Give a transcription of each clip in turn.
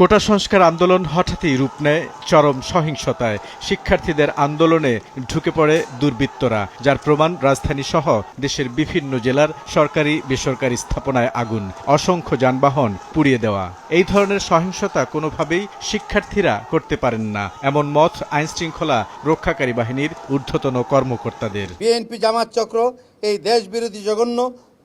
কোটা সংস্কার আন্দোলন হঠাৎই রূপ নেয় চরম সহিংসতায়। শিক্ষার্থীদের আন্দোলনে ঢুকে পড়ে দুর্বৃত্তরা, যার প্রমাণ রাজধানী সহ দেশের বিভিন্ন জেলার সরকারি, বেসরকারি স্থাপনায় আগুন, অসংখ্য যানবাহন পুড়িয়ে দেওয়া। এই ধরনের সহিংসতা কোনোভাবেই শিক্ষার্থীরা করতে পারেন না, এমন মত আইনশৃঙ্খলা রক্ষাকারী বাহিনীর ঊর্ধ্বতন কর্মকর্তাদের। বিএনপি জামাত চক্র এই দেশ বিরোধী জঘন্য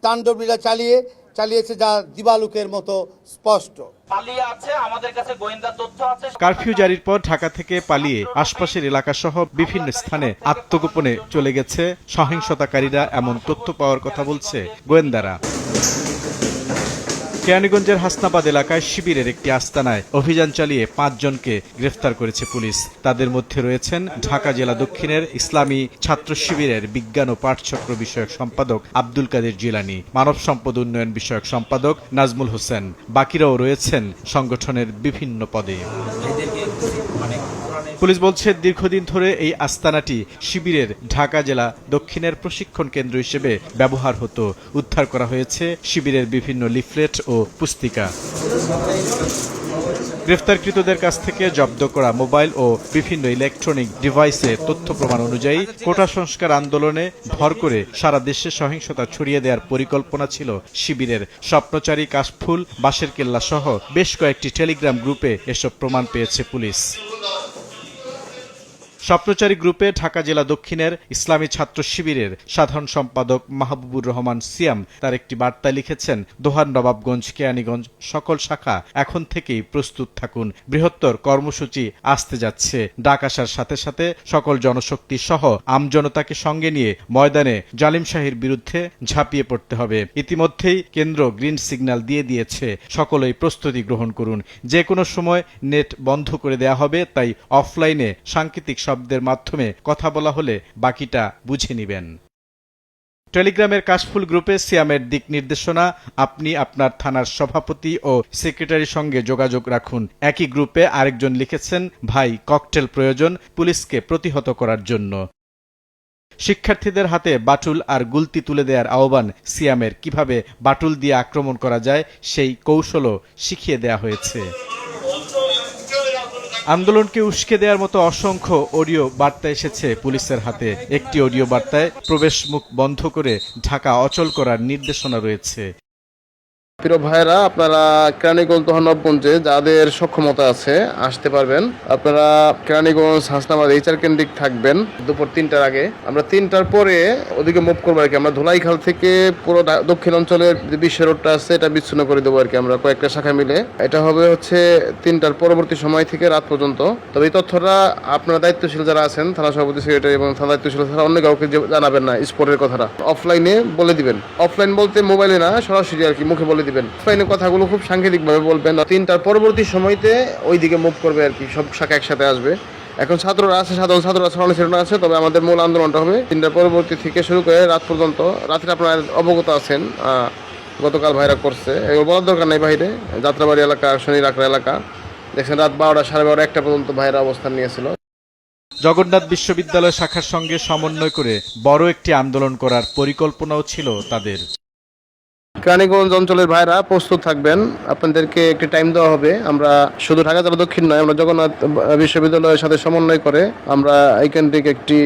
তাণ্ডবলীলা চালিয়ে চালিয়েছে যা দিবালুকের মতো স্পষ্ট। পালিয়ে আছে আমাদের কাছে গোয়েন্দা তথ্য আছে। কারফিউ জারির পর ঢাকা থেকে পালিয়ে আশপাশের এলাকাসহ বিভিন্ন স্থানে আত্মগোপনে চলে গেছে সহিংসতাকারীরা এমন তথ্য পাওয়ার কথা বলছে গোয়েন্দারা। কেরানীগঞ্জের হাসনাবাদ এলাকায় শিবিরের একটি আস্তানায় অভিযান চালিয়ে পাঁচজনকে গ্রেফতার করেছে পুলিশ। তাদের মধ্যে রয়েছেন ঢাকা জেলা দক্ষিণের ইসলামী ছাত্র শিবিরের বিজ্ঞান ও পাঠচক্র বিষয়ক সম্পাদক আব্দুল কাদের জিলানি, মানব সম্পদ উন্নয়ন বিষয়ক সম্পাদক নাজমুল হোসেন। বাকিরাও রয়েছেন সংগঠনের বিভিন্ন পদে। পুলিশ বলছে, দীর্ঘদিন ধরে এই আস্তানাটি শিবিরের ঢাকা জেলা দক্ষিণের প্রশিক্ষণ কেন্দ্র হিসেবে ব্যবহার হতো। উদ্ধার করা হয়েছে শিবিরের বিভিন্ন লিফলেট ও পুস্তিকা। গ্রেফতারকৃতদের কাছ থেকে জব্দ করা মোবাইল ও বিভিন্ন ইলেকট্রনিক ডিভাইসে তথ্য প্রমাণ অনুযায়ী কোটা সংস্কার আন্দোলনে ভর করে সারা দেশে সহিংসতা ছড়িয়ে দেওয়ার পরিকল্পনা ছিল শিবিরের। স্বপ্নচারী কাশফুল বাঁশের কেল্লা সহ বেশ কয়েকটি টেলিগ্রাম গ্রুপে এসব প্রমাণ পেয়েছে পুলিশ। স্বপ্নচারী গ্রুপে ঢাকা জেলা দক্ষিণের ইসলামী ছাত্র শিবিরের সাধারণ সম্পাদক মাহবুবুর রহমান সিয়াম তার একটি বার্তায় লিখেছেন, দোহার নবাবগঞ্জ, কেয়ানীগঞ্জ সকল শাখা এখন থেকেই প্রস্তুত থাকুন। বৃহত্তর কর্মসূচি আসতে যাচ্ছে। ডাক আসার সাথে সাথে সকল জনশক্তি সহ আমজনতাকে সঙ্গে নিয়ে ময়দানে জালিম শাহির বিরুদ্ধে ঝাঁপিয়ে পড়তে হবে। ইতিমধ্যেই কেন্দ্র গ্রিন সিগন্যাল দিয়ে দিয়েছে। সকলেই প্রস্তুতি গ্রহণ করুন। যে কোনো সময় নেট বন্ধ করে দেয়া হবে, তাই অফলাইনে সাংকেতিক শব্দের মাধ্যমে কথা বলা হলে বাকিটা বুঝে নিবেন। টেলিগ্রামের কাশফুল গ্রুপে সিয়ামের দিক নির্দেশনা, আপনি আপনার থানার সভাপতি ও সেক্রেটারির সঙ্গে যোগাযোগ রাখুন। একই গ্রুপে আরেকজন লিখেছেন, ভাই, ককটেল প্রয়োজন, পুলিশকে প্রতিহত করার জন্য। শিক্ষার্থীদের হাতে বাটুল আর গুলতি তুলে দেওয়ার আহ্বান সিয়ামের। কীভাবে বাটুল দিয়ে আক্রমণ করা যায়, সেই কৌশলও শিখিয়ে দেয়া হয়েছে। আন্দোলনকে উস্কে দেওয়ার মতো অসংখ্য অডিও বার্তা এসেছে পুলিশের হাতে। একটি অডিও বার্তায় প্রবেশ মুখ বন্ধ করে ঢাকা অচল করার নির্দেশনা রয়েছে। প্রিয় ভাইরা আপনারা কেরানীগঞ্জ দহনবগঞ্জে যাদের সক্ষমতা আছে, আসতে পারবেন। আপনারা কেরানীগঞ্জ, হাসনাবাদ, এইচআর কেন্দ্রিক থাকবেন দুপুর তিনটার আগে। আমরা তিনটার পরে ওদিকে মুভ করব আর কি। আমরা ধুলাইখাল থেকে পুরো দক্ষিণ অঞ্চলের যে বিশ্ব রোডটা আছে, এটা বিচ্ছিন্ন করে দেবো আর কি আমরা কয়েকটা শাখা মিলে। এটা হবে হচ্ছে তিনটার পরবর্তী সময় থেকে রাত পর্যন্ত। তবে এই তথ্যটা আপনারা দায়িত্বশীল যারা আছেন, থানা সভাপতি সেক্রেটারি এবং থানা দায়িত্বশীল তারা অন্য কাউকে জানাবেন না স্পোর্টের কথাটা। অফলাইনে বলে দিবেন। অফলাইন বলতে মোবাইলে না, সরাসরি আর কি মুখে বলে দিবেন। অফলাইনে কথাগুলো খুব সাংকেতিক ভাবে বলবেন তিনটার পরবর্তী সময়তে ওইদিকে মুভ করবে আর কি, সব শাখা একসাথে আসবে। এখন ছাত্ররা আছে, সাধারণ ছাত্ররা ছড়ানো ছিটানো আছে, তবে আমাদের মূল আন্দোলনটা হবে তিনটার পরবর্তী থেকে শুরু করে রাত পর্যন্ত। রাত্রে আপনারা অবগত আছেন গতকাল ভাইরা করছে। এগুলো বলার দরকার নেই বাইরে, যাত্রাবাড়ি এলাকা, শনি রাখরা এলাকা। দেখছেন রাত বারোটা, সাড়ে বারোটা, একটা পর্যন্ত ভাইরা অবস্থান নিয়েছিল। জগন্নাথ বিশ্ববিদ্যালয় শাখার সঙ্গে সমন্বয় করে বড় একটি আন্দোলন করার পরিকল্পনাও ছিল তাদের। কেরানীগঞ্জ অঞ্চলের ভাইরা প্রস্তুত থাকবেন। আপনাদেরকে একটি টাইম দেওয়া হবে। আমরা শুধু ঢাকা জেলা দক্ষিণ নয়, আমরা জগন্নাথ বিশ্ববিদ্যালয়ের সাথে সমন্বয় করে আমরা এই থেকে একটি